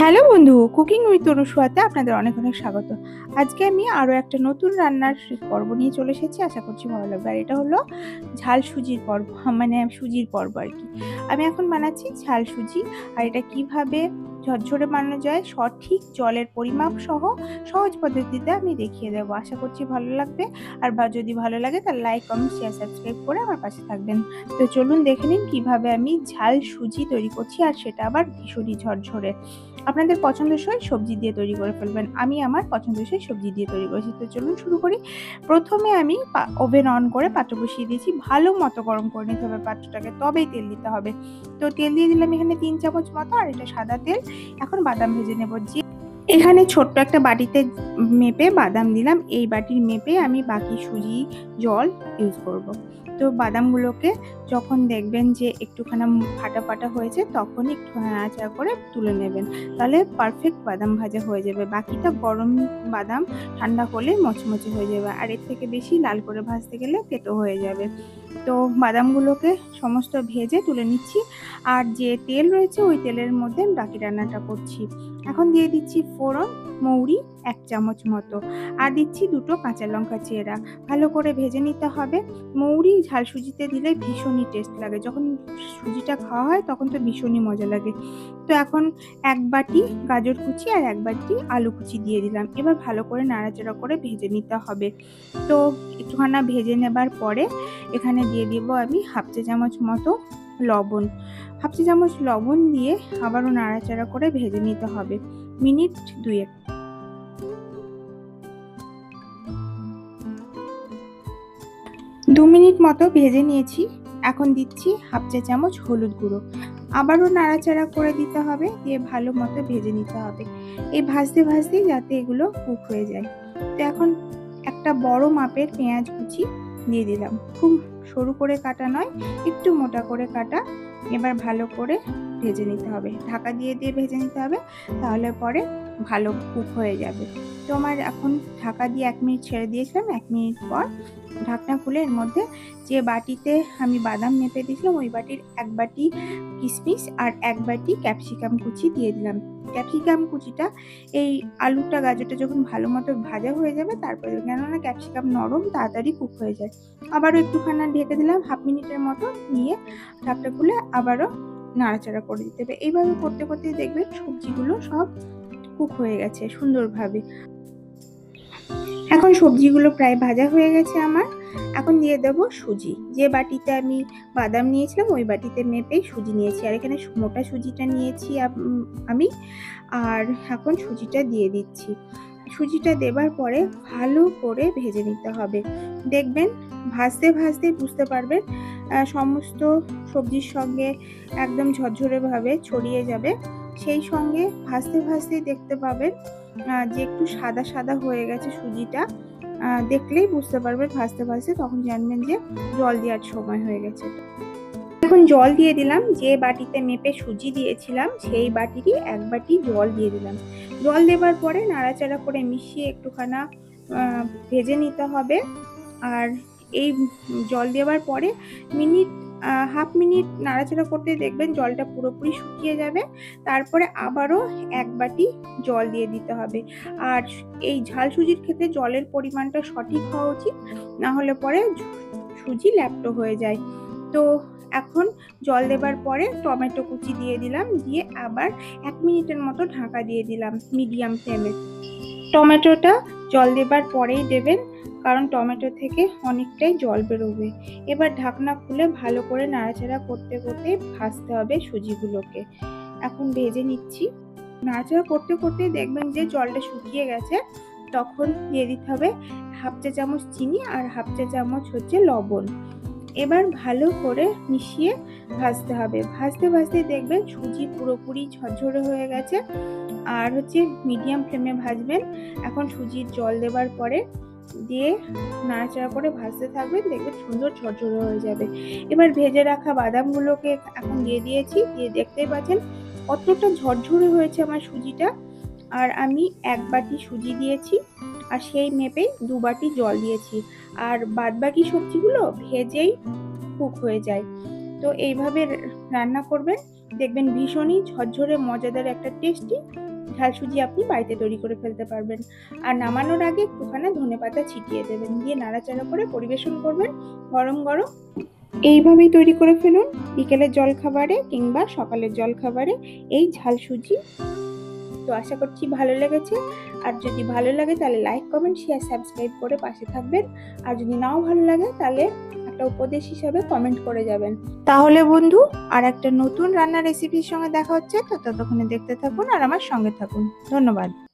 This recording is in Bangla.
হ্যালো বন্ধু, কুকিং উইথ অনুসুয়াতে আপনাদের অনেক অনেক স্বাগত। আজকে আমি আরও একটা নতুন রান্নার পর্ব নিয়ে চলে এসেছি, আশা করছি ভালো লাগবে। আর এটা হলো ঝাল সুজির পর্ব মানে সুজির পর্ব আর কি। আমি এখন বানাচ্ছি ঝাল সুজি, আর এটা কীভাবে ঝরঝরে বানানো যায়, সঠিক জলের পরিমাপ সহ সহজ পদ্ধতিতে আমি দেখিয়ে দেবো। আশা করছি ভালো লাগবে, আর বা যদি ভালো লাগে তাহলে লাইক, কমেন্ট, শেয়ার, সাবস্ক্রাইব করে আমার পাশে থাকবেন। তো চলুন দেখে নিন কীভাবে আমি ঝাল সুজি তৈরি করছি, আর সেটা আবার ভীষণই ঝরঝরে। আপনাদের পছন্দসই সবজি দিয়ে তৈরি করে ফেলবেন। আমি আমার পছন্দসই সবজি দিয়ে তৈরি করেছি। তো চলুন শুরু করি। প্রথমে আমি ওভেন অন করে পাত্র বসিয়ে দিয়েছি। ভালো মতো গরম করে নিতে হবে পাত্রটাকে। তবেই তেল দিতে হবে। তো তেল দিয়ে দিলাম এখানে তিন চামচ মতো, আর এটা সাদা তেল। এখন বাদাম ভেজে নেব। যে এখানে ছোট্ট একটা বাটিতে মেপে বাদাম দিলাম। এই বাটির মেপে আমি বাকি সুজি, জল ইউজ করব। তো বাদামগুলোকে যখন দেখবেন যে একটুখানা ফাটা ফাটা হয়েছে তখনই একটুখানি নাড়াচাড়া করে তুলে নেবেন। তাহলে পারফেক্ট বাদাম ভাজা হয়ে যাবে। বাকিটা গরম বাদাম ঠান্ডা হলে মচমচে হয়ে যাবে। আর এর থেকে বেশি লাল করে ভাজতে গেলে তেতো হয়ে যাবে। তো বাদামগুলোকে সমস্ত ভেজে তুলে নিচ্ছি। আর যে তেল রয়েছে, ওই তেলের মধ্যে বাকি রান্নাটা করছি। এখন দিয়ে দিচ্ছি ফোড়ন, মৌরি এক চামচ মতো। আর দিচ্ছি দুটো কাঁচা লঙ্কা চেরা। ভালো করে ভেজে নিতে হবে। মৌরি ঝাল সুজিতে দিলে ভীষণই টেস্ট লাগে। যখন সুজিটা খাওয়া হয়, তখন তো ভীষণই মজা লাগে। তো এখন এক বাটি গাজর কুচি আর এক বাটি আলু কুচি দিয়ে দিলাম। এবার ভালো করে নাড়াচাড়া করে ভেজে নিতে হবে। তো একটুখানা ভেজে নেবার পরে এখানে দিয়ে দিব আমি হাফ চা চামচ মতো লবণ। হাফ চা চামচ লবণ দিয়ে আবারও নাড়াচাড়া করে ভেজে নিতে হবে। মিনিট দুয়েক। দু মিনিট মতো ভেজে নিয়েছি। এখন দিচ্ছি হাফ চা চামচ হলুদ গুঁড়ো। আবারও নাড়াচাড়া করে দিতে হবে দিয়ে ভালো মতো ভেজে নিতে হবে। এই ভাজতে ভাজতে যাতে এগুলো কুক হয়ে যায়। তো এখন একটা বড় মাপের পেঁয়াজ কুচি দিয়ে দিলাম। খুব সরু করে কাটা নয় একটু মোটা করে কাটা। এবার ভালো করে ভেজে নিতে হবে। ঢাকা দিয়ে দিয়ে ভেজে নিতে হবে, তাহলে পরে ভালো কুক হয়ে যাবে। তো আমার এখন ঢাকা দিয়ে এক মিনিট ছেড়ে দিয়েছিলাম, এক মিনিট পর ঢাকনা খুলে এর মধ্যে যে বাটিতে আমি বাদাম মেপে দিয়েছিলাম, ওই বাটির এক বাটি কিশমিশ আর এক বাটি ক্যাপসিকাম কুচি দিয়ে দিলাম। ক্যাপসিকাম কুচিটা এই আলুটা, গাজরটা যখন ভালো মতো ভাজা হয়ে যাবে, তারপরে কেননা ক্যাপসিকাম নরম, তাড়াতাড়ি কুক হয়ে যায়। আবারও একটুখানা ঢেকে দিলাম, হাফ মিনিটের মতো নিয়ে ঢাকটা খুলে আবারও নাড়াচাড়া করে দিতে হবে। এইভাবে করতে করতে দেখবেন সবজিগুলো সব কুক হয়ে গেছে সুন্দরভাবে। এখন সবজিগুলো প্রায় ভাজা হয়ে গেছে আমার। এখন দিয়ে দেবো সুজি। যে বাটিতে আমি বাদাম নিয়েছিলাম, ওই বাটিতে মেপেই সুজি নিয়েছি। আর এখানে মোটা সুজিটা নিয়েছি আমি। আর এখন সুজিটা দিয়ে দিচ্ছি। সুজিটা দেবার পরে ভালো করে ভেজে নিতে হবে। দেখবেন ভাজতে ভাজতে বুঝতে পারবেন সমস্ত সবজির সঙ্গে একদম ঝরঝরেভাবে ছড়িয়ে যাবে। সেই সঙ্গে ভাজতে ভাজতেই দেখতে পাবেন যে একটু সাদা সাদা হয়ে গেছে সুজিটা দেখলেই বুঝতে পারবেন ভাজতে ভাজতে তখন জানবেন যে জল দেওয়ার সময় হয়ে গেছে। এখন জল দিয়ে দিলাম, যে বাটিতে মেপে সুজি দিয়েছিলাম, সেই বাটিরই এক বাটি জল দিয়ে দিলাম। জল দেবার পরে নাড়াচাড়া করে মিশিয়ে একটুখানা ভেজে নিতে হবে। আর এই জল দেওয়ার পরে মিনিট হাফ মিনিট নাড়াচাড়া করতে দেখবেন জলটা পুরোপুরি শুকিয়ে যাবে। তারপরে আবারও এক বাটি জল দিয়ে দিতে হবে। আর এই ঝাল সুজির ক্ষেত্রে জলের পরিমাণটা সঠিক হওয়া উচিত, না হলে পরে সুজি ল্যাপটো হয়ে যায়। তো এখন জল দেবার পরে টমেটো কুচি দিয়ে দিলাম, দিয়ে আবার এক মিনিটের মতো ঢাকা দিয়ে দিলাম মিডিয়াম ফ্লেমে। টমেটোটা জল দেবার পরেই দেবেন, কারণ টমেটো থেকে অনেকটাই জল বেরোবে। এবার ঢাকনা খুলে ভালো করে নাড়াচাড়া করতে করতে ভাজতে হবে সুজিগুলোকে। এখন ভেজে নিচ্ছি। নাড়াচাড়া করতে করতে দেখবেন যে জলটা শুকিয়ে গেছে, তখন দিয়ে দিতে হবে হাফ চা চামচ চিনি আর হাফ চা চামচ হচ্ছে লবণ। এবার ভালো করে মিশিয়ে ভাজতে হবে। ভাজতে ভাজতে দেখবেন সুজি পুরোপুরি ঝরঝরে হয়ে গেছে আর হচ্ছে মিডিয়াম ফ্লেমে ভাজবেন। এখন সুজির জল দেবার পরে দিয়ে নাড়াচাড়া করে ভাজতে থাকবেন, দেখবেন সুন্দর ঝরঝরে হয়ে যাবে। এবার ভেজে রাখা বাদামগুলোকে এখন দিয়ে দিয়েছি। দিয়ে দেখতেই পাচ্ছেন কতটা ঝরঝরে হয়েছে আমার সুজিটা। আর আমি এক বাটি সুজি দিয়েছি। আর সেই মেপেই দু বাটি জল দিয়েছি। আর বাদবাকি সবজিগুলো ভেজেই কুক হয়ে যায়। তো এইভাবে রান্না করবেন। দেখবেন ভীষণই ঝরঝরে, মজাদার একটা টেস্টি ঝাল সুজি আপনি বাড়িতে তৈরি করে ফেলতে পারবেন। আর নামানোর আগে একটুখানি ধনে পাতা ছিটিয়ে দেবেন। দিয়ে নাড়াচাড়া করে পরিবেশন করবেন গরম গরম। এইভাবেই তৈরি করে ফেলুন। বিকেলের জলখাবারে কিংবা সকালের জলখাবারে এই ঝাল সুজি তো আশা করছি ভালো লেগেছে। আর যদি ভালো লাগে তাহলে লাইক কমেন্ট শেয়ার সাবস্ক্রাইব করে পাশে থাকবেন। আর যদি নাও ভালো লাগে তাহলে একটা উপদেশ হিসাবে কমেন্ট করে যাবেন। তাহলে বন্ধু, আর একটা নতুন রান্নার রেসিপির সঙ্গে দেখা হচ্ছে, তো ততক্ষণে দেখতে থাকুন আর আমার সঙ্গে থাকুন। ধন্যবাদ।